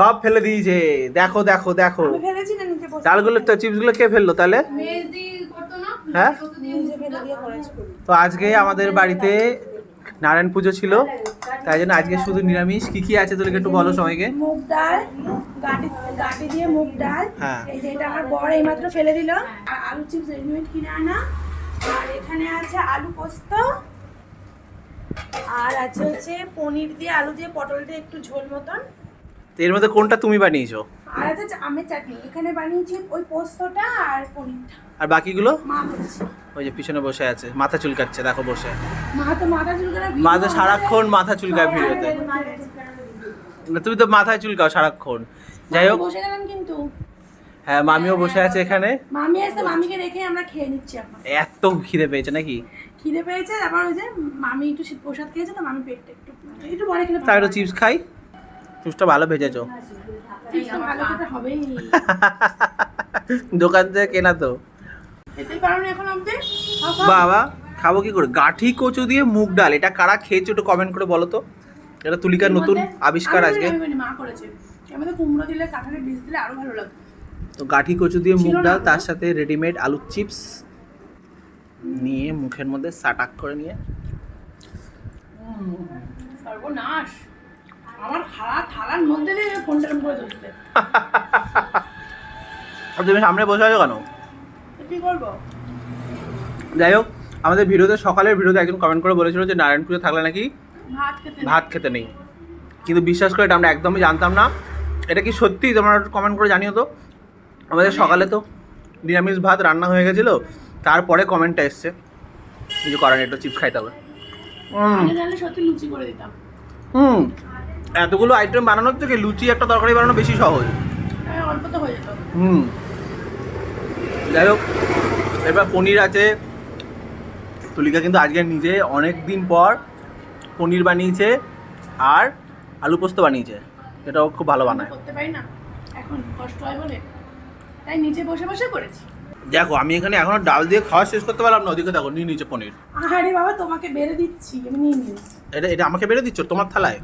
সব ফেলে দিয়েছে। দেখো দেখো দেখো। ডালগুলো তো চিপসগুলো কে ফেলল তাহলে? মেহেদি করতো না? হ্যাঁ? তো আজকে আমাদের বাড়িতে নারায়ণ পুজো ছিল। তাই জন্য আজকে শুধু নিরামিষ। কি কি আছে তোকে একটু বলো সবাইকে? মুগ ডাল গাটি গাটি দিয়ে মুগ ডাল। হ্যাঁ। এই যে এটা আমার বর এইমাত্র ফেলে দিল। আর আলু চিপস রেডিমেড কিনে আনা। আর এখানে আছে আলু পোস্ত। আর আছে হচ্ছে পনির দিয়ে আলু দিয়ে পটল দিয়ে একটু ঝোল মতন। এর মধ্যে কোনটা তুমি বানিয়েছো? আর আছে হচ্ছে আমের চাটনি। এখানে বানিয়েছি ওই পোস্তটা আর পনিরটা। আর বাকিগুলো? মা বলছে। ওই যে পিছনে বসে আছে মাথা চুলকাচ্ছে দেখো বসে। মা তো মাথা মা তো সারাক্ষণ মাথা চুলকায় ভিডিওতে। না, তুমি তো মাথায় চুলকাও সারাক্ষণ। যাই হোক। বসে গেলাম কিন্তু। হ্যাঁ মামিও বসে আছে এখানে। মামি আছে মামিকে রেখে আমরা খেয়ে নিচ্ছি এখন। এত খিদে পেয়েছে নাকি? খিদে পেয়েছে আবার ওই যে মামি একটু শীত প্রসাদ খেয়েছে তো মামি পেটটা একটু একটু পরে খেলে তাই চিপস খাই। চিপসটা ভালো ভেজেছো। দোকান থেকে কেনা তো। বাবা খাব কি করে? গাঠি কচু দিয়ে মুগ ডাল এটা কারা খেয়েছো একটু কমেন্ট করে বলো তো। এটা তুলিকার নতুন আবিষ্কার আজকে। তো গাঠি কচু দিয়ে মুগ ডাল তার সাথে রেডিমেড আলুর চিপস নিয়ে মুখের মধ্যে সাটাক করে নিয়ে। সর্বনাশ। আমার খাওয়া থালার মধ্যে দিয়ে ফোনটা করে আর তুমি সামনে বসে আছো কেন? কি করব যাই হোক আমাদের ভিডিওতে সকালের ভিডিওতে একজন কমেন্ট করে বলেছিল যে নারায়ণ পুজো থাকলে নাকি ভাত খেতে নেই। ভাত খেতে নেই। কিন্তু বিশ্বাস করে এটা আমরা একদমই জানতাম না। এটা কি সত্যি? তোমরা কমেন্ট করে জানিও তো। আমাদের সকালে তো নিরামিষ ভাত রান্না হয়ে গেছিল তারপরে কমেন্টটা এসছে। কিছু করার একটু চিপস খাইতে হবে। হুম সত্যি লুচি করে দিতাম। হুম। এতগুলো আইটেম বানানোর থেকে লুচি একটা তরকারি বানানো বেশি সহজ। হ্যাঁ, অল্প তো হয়ে যেত। হুম। যাই হোক এবার পনির আছে। তুলিকা কিন্তু আজকে নিজে অনেক দিন পর পনির বানিয়েছে আর আলু পোস্ত বানিয়েছে। এটাও খুব ভালো বানায়। করতে পারি না। এখন কষ্ট হয় বলে। তাই নিচে বসে বসে করেছি। দেখো আমি এখানে এখনও ডাল দিয়ে খাওয়া শেষ করতে পারলাম না ওদিকে দেখো নিয়ে নিচে পনির। আরে বাবা তোমাকে বেড়ে দিচ্ছি আমি নিয়ে নিই এটা এটা আমাকে বেড়ে দিচ্ছ? তোমার থালায়?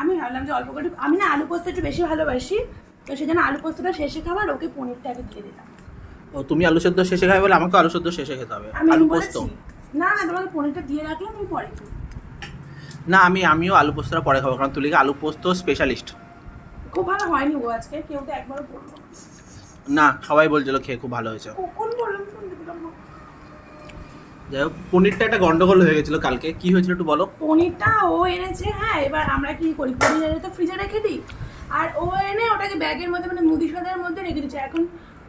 আমি ভাবলাম যে অল্প করে আমি না আলু পোস্ত একটু বেশি ভালোবাসি তো সেজন্য আলু পোস্তটা শেষে খাবার ওকে পনিরটা আগে দিয়ে দিলাম। ও তুমি আলু সেদ্ধ শেষে খাবে বলে আমাকে আলু সেদ্ধ শেষে খেতে হবে আলু পোস্ত? না না তোমাকে পনিরটা দিয়ে রাখলাম আমি পরে না আমি আমিও আলু পোস্তটা পরে খাব কারণ তুলিকা আলু পোস্ত স্পেশালিস্ট খুব ভালো হয়নি ও আজকে কেউ তো একবারও বলল। না। না সবাই বলছিল খেয়ে খুব ভালো হয়েছে। কখন বললাম শুনতে পেলাম না। যাই হোক পনিরটা একটা গন্ডগোল হয়ে গেছিল কালকে। কি হয়েছিল একটু বলো? পনিরটা ও এনেছে হ্যাঁ এবার আমরা কি করি? পনির তো ফ্রিজে রেখে দিই? আর ও এনে ওটাকে ব্যাগের মধ্যে মানে মুদি সাদার মধ্যে রেখে দিচ্ছে এখন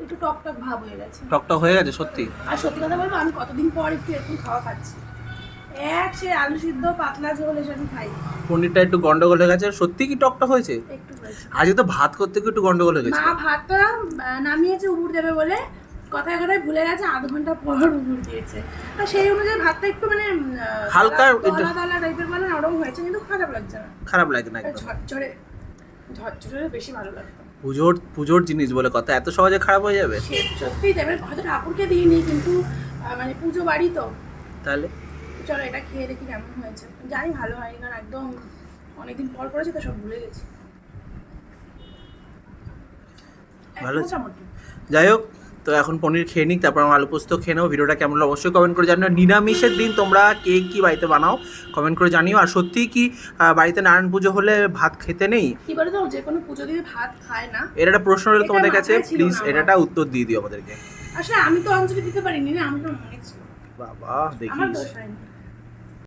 একটু টক টক ভাব হয়ে গেছে। টকটক হয়ে গেছে সত্যি? আর সত্যি কথা বলব আমি কতদিন পর একটু এরকম খাওয়া খাচ্ছি। এক সে আলু সিদ্ধ পাতলা ঝোল এসব আমি খাই। পনিরটা একটু গন্ডগোল হয়ে গেছে সত্যি কি টকটক হয়েছে? একটু হয়েছে। আজকে তো ভাত করতে গিয়ে একটু গন্ডগোল হয়ে গেছে মা ভাতটা নামিয়েছে উবুর দেবে বলে। কথায় কথায় ভুলে গেছে আধ ঘণ্টা পর উবুর দিয়েছে। আর সেই অনুযায়ী ভাতটা একটু মানে হালকা দলা- দলা টাইপের মানে নরম হয়েছে কিন্তু খারাপ লাগছে না। খারাপ লাগে না একদম। ঝরঝরে ঝরঝরে বেশি ভালো লাগতো। পুজোর পুজোর জিনিস বলে কথা এত সহজে খারাপ হয়ে যাবে? সে সত্যি দেবে হয়তো ঠাকুরকে দিইনি কিন্তু মানে পুজো বাড়ি তো। তাহলে? চলো এটা খেয়ে দেখি কেমন হয়েছে। জানি ভালো হয়নি কারণ একদম অনেকদিন পর করেছি তো সব ভুলে গেছি। ভালো? যাই হোক তো এখন পনির খেয়ে নিক তারপর আমার আলু পোস্ত খেয়ে নেব ভিডিওটা কেমন অবশ্যই কমেন্ট করে জানিও। নিরামিষের দিন তোমরা কে কি বাড়িতে বানাও কমেন্ট করে জানিও। আর সত্যিই কি বাড়িতে নারায়ণ পুজো হলে ভাত খেতে নেই? কি বলে যে কোনো পুজো দিয়ে ভাত খায় না। এটা একটা প্রশ্ন রইল তোমাদের কাছে। প্লিজ এটাটা এটা উত্তর দিয়ে দিও আমাদেরকে। আসলে আমি তো অঞ্জলি দিতে পারিনি না আমি তো মনে ছিল। বাবা দেখি দেখিস